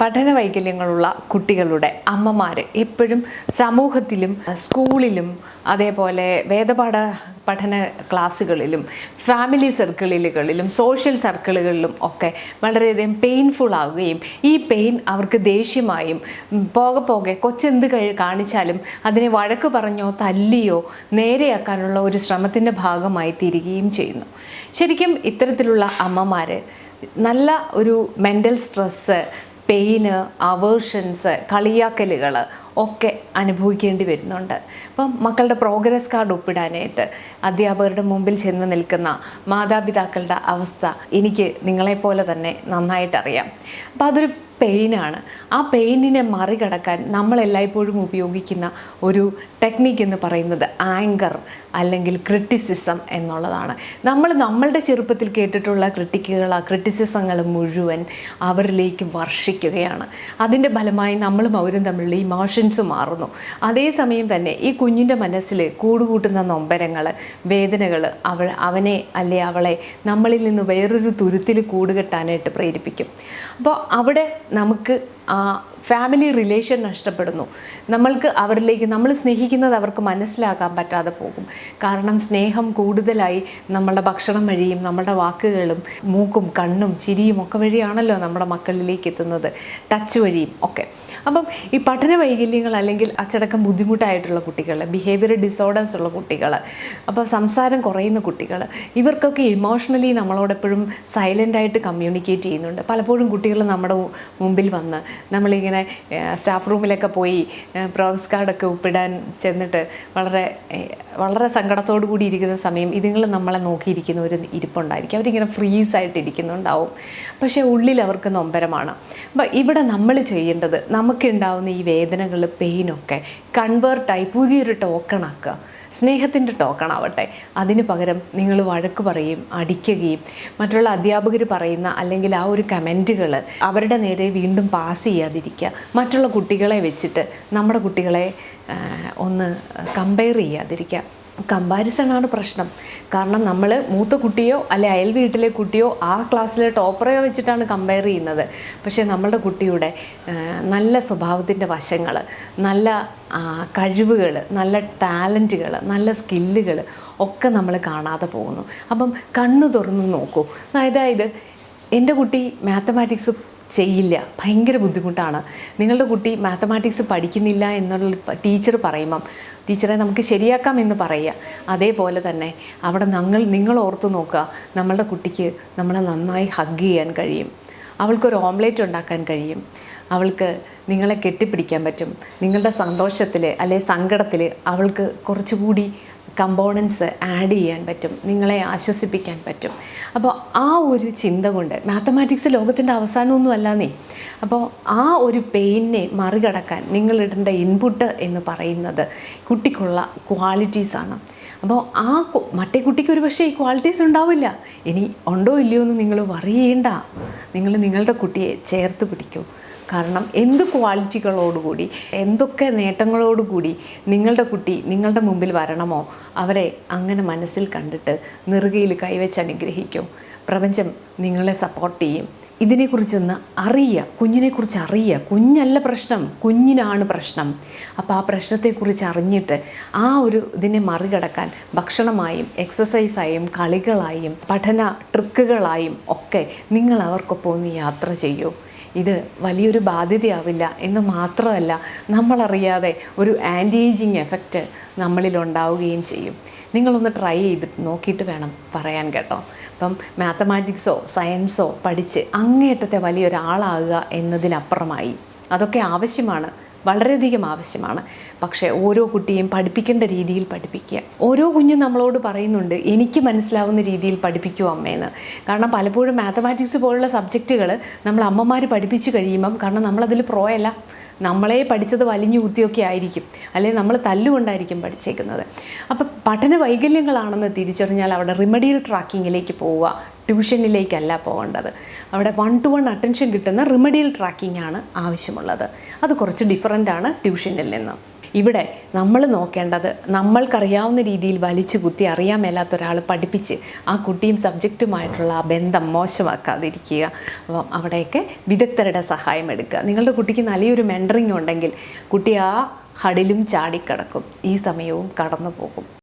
പഠന വൈകല്യങ്ങളുള്ള കുട്ടികളുടെ അമ്മമാർ എപ്പോഴും സമൂഹത്തിലും സ്കൂളിലും അതേപോലെ വേദപാഠ പഠന ക്ലാസ്സുകളിലും ഫാമിലി സർക്കിളുകളിലും സോഷ്യൽ സർക്കിളുകളിലും ഒക്കെ വളരെയധികം പെയിൻഫുൾ ആവുകയും ഈ പെയിൻ അവർക്ക് ദേഷ്യമായും പോകെ പോകെ കൊച്ചെന്ത് കാണിച്ചാലും അതിനെ വഴക്ക് പറഞ്ഞോ തല്ലിയോ നേരെയാക്കാനുള്ള ഒരു ശ്രമത്തിന്റെ ഭാഗമായി തീരുകയും ചെയ്യുന്നു. ശരിക്കും ഇത്തരത്തിലുള്ള അമ്മമാർ നല്ല ഒരു മെന്റൽ സ്ട്രെസ്സ് പെയിന് അവേർഷൻസ് കളിയാക്കലുകൾ ഒക്കെ അനുഭവിക്കേണ്ടി വരുന്നുണ്ട്. അപ്പം മക്കളുടെ പ്രോഗ്രസ് കാർഡ് ഒപ്പിടാനായിട്ട് അധ്യാപകരുടെ മുമ്പിൽ ചെന്ന് നിൽക്കുന്ന മാതാപിതാക്കളുടെ അവസ്ഥ എനിക്ക് നിങ്ങളെപ്പോലെ തന്നെ നന്നായിട്ടറിയാം. അപ്പം അതൊരു പെയിനാണ് ആ പെയിനിനെ മറികടക്കാൻ നമ്മൾ എല്ലായ്പ്പോഴും ഉപയോഗിക്കുന്ന ഒരു ടെക്നിക്ക് എന്ന് പറയുന്നത് ആങ്കർ അല്ലെങ്കിൽ ക്രിറ്റിസിസം എന്നുള്ളതാണ്. നമ്മൾ നമ്മളുടെ ചെറുപ്പത്തിൽ കേട്ടിട്ടുള്ള ക്രിട്ടിക്കുകൾ ആ ക്രിറ്റിസിസങ്ങൾ മുഴുവൻ അവരിലേക്ക് വർഷിക്കുകയാണ്. അതിന്റെ ഫലമായി നമ്മളും അവരും തമ്മിലുള്ള ഇമോഷൻസ് മാറുന്നു. അതേസമയം തന്നെ ഈ കുഞ്ഞിന്റെ മനസ്സിൽ കൂടുകൂട്ടുന്ന നൊമ്പരങ്ങൾ വേദനകൾ അവൾ അവനെ അല്ലെ അവളെ നമ്മളിൽ നിന്ന് വേറൊരു തുരുത്തിൽ കൂടുകെട്ടാനായിട്ട് പ്രേരിപ്പിക്കും. അപ്പോൾ അവിടെ നമുക്ക് ആ ഫാമിലി റിലേഷൻ നഷ്ടപ്പെടുന്നു. നമ്മൾക്ക് അവരിലേക്ക് നമ്മൾ സ്നേഹിക്കുന്നത് അവർക്ക് മനസ്സിലാക്കാൻ പറ്റാതെ പോകും. കാരണം സ്നേഹം കൂടുതലായി നമ്മളുടെ ഭക്ഷണം വഴിയും നമ്മളുടെ വാക്കുകളും മൂക്കും കണ്ണും ചിരിയും ഒക്കെ വഴിയാണല്ലോ നമ്മുടെ മക്കളിലേക്ക് എത്തുന്നത്. ടച്ച് വഴിയും ഒക്കെ. അപ്പം ഈ പഠന വൈകല്യങ്ങൾ അല്ലെങ്കിൽ അച്ചടക്കം ബുദ്ധിമുട്ടായിട്ടുള്ള കുട്ടികൾ ബിഹേവിയർ ഡിസോർഡേഴ്സ് ഉള്ള കുട്ടികൾ അപ്പോൾ സംസാരം കുറയുന്ന കുട്ടികൾ ഇവർക്കൊക്കെ ഇമോഷണലി നമ്മളോടെപ്പോഴും സൈലന്റായിട്ട് കമ്മ്യൂണിക്കേറ്റ് ചെയ്യുന്നുണ്ട്. പലപ്പോഴും കുട്ടികൾ നമ്മുടെ മുമ്പിൽ വന്ന് നമ്മളിങ്ങനെ സ്റ്റാഫ് റൂമിലൊക്കെ പോയി പ്രോഗ്രസ് കാർഡൊക്കെ ഒപ്പിടാൻ ചെന്നിട്ട് വളരെ വളരെ സങ്കടത്തോടു കൂടി ഇരിക്കുന്ന സമയം ഇതുങ്ങൾ നമ്മളെ നോക്കിയിരിക്കുന്ന ഒരു ഇരിപ്പുണ്ടായിരിക്കും. അവരിങ്ങനെ ഫ്രീസ് ആയിട്ട് ഇരിക്കുന്നുണ്ടാവും. പക്ഷേ ഉള്ളിൽ അവർക്ക് നൊമ്പരമാണ്. അപ്പം ഇവിടെ നമ്മൾ ചെയ്യേണ്ടത് നമുക്കുണ്ടാവുന്ന ഈ വേദനകൾ പെയിനൊക്കെ കൺവേർട്ടായി പുതിയൊരു ടോക്കണാക്കുക സ്നേഹത്തിന്റെ ടോക്കണാവട്ടെ. അതിന് പകരം നിങ്ങൾ വഴക്ക് പറയും അടിക്കുകയും മറ്റുള്ള അധ്യാപകർ പറയുന്ന അല്ലെങ്കിൽ ആ ഒരു കമന്റുകൾ അവരുടെ നേരെ വീണ്ടും പാസ് ചെയ്യാതിരിക്കുക. മറ്റുള്ള കുട്ടികളെ വെച്ചിട്ട് നമ്മുടെ കുട്ടികളെ ഒന്ന് കമ്പയർ ചെയ്യാതിരിക്കുക. കമ്പാരിസണാണ് പ്രശ്നം. കാരണം നമ്മൾ മൂത്ത കുട്ടിയോ അല്ലെ അയൽ വീട്ടിലെ കുട്ടിയോ ആ ക്ലാസ്സിലെ ടോപ്പറെയോ വെച്ചിട്ടാണ് കമ്പയർ ചെയ്യുന്നത്. പക്ഷേ നമ്മളുടെ കുട്ടിയുടെ നല്ല സ്വഭാവത്തിന്റെ വശങ്ങൾ നല്ല കഴിവുകൾ നല്ല ടാലന്റുകൾ നല്ല സ്കില്ലുകൾ ഒക്കെ നമ്മൾ കാണാതെ പോകുന്നു. അപ്പം കണ്ണു തുറന്ന് നോക്കൂ. അതായത് എന്റെ കുട്ടി മാത്തമാറ്റിക്സ് ചെയ്യില്ല. ഭയങ്കര ബുദ്ധിമുട്ടാണ്. നിങ്ങളുടെ കുട്ടി മാത്തമാറ്റിക്സ് പഠിക്കുന്നില്ല എന്നുള്ള ടീച്ചർ പറയുമ്പം ടീച്ചറെ നമുക്ക് ശരിയാക്കാം എന്ന് പറയുക. അതേപോലെ തന്നെ അവിടെ ഞങ്ങൾ നിങ്ങൾ ഓർത്ത് നോക്കുക നമ്മളുടെ കുട്ടിക്ക് നമ്മളെ നന്നായി ഹഗ് ചെയ്യാൻ കഴിയും. അവൾക്കൊരു ഓംലേറ്റ് ഉണ്ടാക്കാൻ കഴിയും. അവൾക്ക് നിങ്ങളെ കെട്ടിപ്പിടിക്കാൻ പറ്റും. നിങ്ങളുടെ സന്തോഷത്തിൽ അല്ലെ സങ്കടത്തിൽ അവൾക്ക് കുറച്ചുകൂടി കമ്പോണൻസ് ആഡ് ചെയ്യാൻ പറ്റും നിങ്ങളെ ആശ്വസിപ്പിക്കാൻ പറ്റും. അപ്പോൾ ആ ഒരു ചിന്ത കൊണ്ട് മാത്തമാറ്റിക്സ് ലോകത്തിന്റെ അവസാനമൊന്നും അല്ലാന്നേ. അപ്പോൾ ആ ഒരു പെയിനെ മറികടക്കാൻ നിങ്ങളിടേണ്ട ഇൻപുട്ട് എന്ന് പറയുന്നത് കുട്ടിക്കുള്ള ക്വാളിറ്റീസാണ് അപ്പോൾ ആ മറ്റേ കുട്ടിക്ക് ഒരു പക്ഷേ ഈ ക്വാളിറ്റീസ് ഉണ്ടാവില്ല. ഇനി ഉണ്ടോ ഇല്ലയോ എന്ന് നിങ്ങൾ പറയേണ്ട നിങ്ങൾ നിങ്ങളുടെ കുട്ടിയെ ചേർത്ത് പിടിക്കൂ. കാരണം എന്ത് ക്വാളിറ്റികളോടുകൂടി എന്തൊക്കെ നേട്ടങ്ങളോടുകൂടി നിങ്ങളുടെ കുട്ടി നിങ്ങളുടെ മുമ്പിൽ വരണമോ അവരെ അങ്ങനെ മനസ്സിൽ കണ്ടിട്ട് നെറുകയിൽ കൈവച്ച് അനുഗ്രഹിക്കും. പ്രപഞ്ചം നിങ്ങളെ സപ്പോർട്ട് ചെയ്യും. ഇതിനെക്കുറിച്ചൊന്ന് അറിയുക കുഞ്ഞിനെക്കുറിച്ച് അറിയുക. കുഞ്ഞല്ല പ്രശ്നം കുഞ്ഞിനാണ് പ്രശ്നം. അപ്പോൾ ആ പ്രശ്നത്തെക്കുറിച്ച് അറിഞ്ഞിട്ട് ആ ഒരു ഇതിനെ മറികടക്കാൻ ഭക്ഷണമായും എക്സസൈസായും കളികളായും പഠന ട്രിക്കുകളായും ഒക്കെ നിങ്ങൾ അവർക്കൊപ്പം ഒന്ന് യാത്ര ചെയ്യൂ. ഇത് വലിയൊരു ബാധ്യതയാവില്ല എന്ന് മാത്രമല്ല നമ്മളറിയാതെ ഒരു ആന്റി ഏജിങ് എഫക്റ്റ് നമ്മളിൽ ഉണ്ടാവുകയും ചെയ്യും. നിങ്ങളൊന്ന് ട്രൈ ചെയ്ത് നോക്കിയിട്ട് വേണം പറയാൻ കേട്ടോ. അപ്പം മാത്തമാറ്റിക്സോ സയൻസോ പഠിച്ച് അങ്ങേയറ്റത്തെ വലിയൊരാളാകുക എന്നതിനപ്പുറമായി അതൊക്കെ ആവശ്യമാണ്. വളരെയധികം ആവശ്യമാണ്. പക്ഷേ ഓരോ കുട്ടിയും പഠിപ്പിക്കേണ്ട രീതിയിൽ പഠിപ്പിക്കുക. ഓരോ കുഞ്ഞും നമ്മളോട് പറയുന്നുണ്ട് എനിക്ക് മനസ്സിലാവുന്ന രീതിയിൽ പഠിപ്പിക്കൂ അമ്മയെന്ന് കാരണം പലപ്പോഴും മാത്തമാറ്റിക്സ് പോലുള്ള സബ്ജക്റ്റുകൾ നമ്മൾ അമ്മമാർ പഠിപ്പിച്ച് കഴിയുമ്പം കാരണം നമ്മളതിൽ പ്രോ അല്ല. നമ്മളെ പഠിച്ചത് വലിഞ്ഞു കുത്തിയൊക്കെ ആയിരിക്കും. അല്ലെങ്കിൽ നമ്മൾ തല്ലുകൊണ്ടായിരിക്കും പഠിച്ചേക്കുന്നത്. അപ്പം പഠന വൈകല്യങ്ങളാണെന്ന് തിരിച്ചറിഞ്ഞാൽ അവിടെ റിമഡിയൽ ട്രാക്കിങ്ങിലേക്ക് പോവുക ട്യൂഷനിലേക്കല്ല പോകേണ്ടത്. അവിടെ വൺ ടു വൺ അറ്റൻഷൻ കിട്ടുന്ന റിമഡിയൽ ട്രാക്കിംഗ് ആണ് ആവശ്യമുള്ളത്. അത് കുറച്ച് ഡിഫറന്റ് ആണ് ട്യൂഷനിൽ നിന്ന്. ഇവിടെ നമ്മൾ നോക്കേണ്ടത് നമ്മൾക്കറിയാവുന്ന രീതിയിൽ വലിച്ചു കുത്തി അറിയാൻ മേലാത്ത ഒരാൾ പഠിപ്പിച്ച് ആ കുട്ടിയും സബ്ജക്റ്റുമായിട്ടുള്ള ആ ബന്ധം മോശമാക്കാതിരിക്കുക. അപ്പം അവിടെയൊക്കെ വിദഗ്ധരുടെ സഹായം എടുക്കുക. നിങ്ങളുടെ കുട്ടിക്ക് നല്ലൊരു മെന്ററിങ് ഉണ്ടെങ്കിൽ കുട്ടി ആ ഹടിലും ചാടിക്കടക്കും. ഈ സമയവും കടന്നു പോകും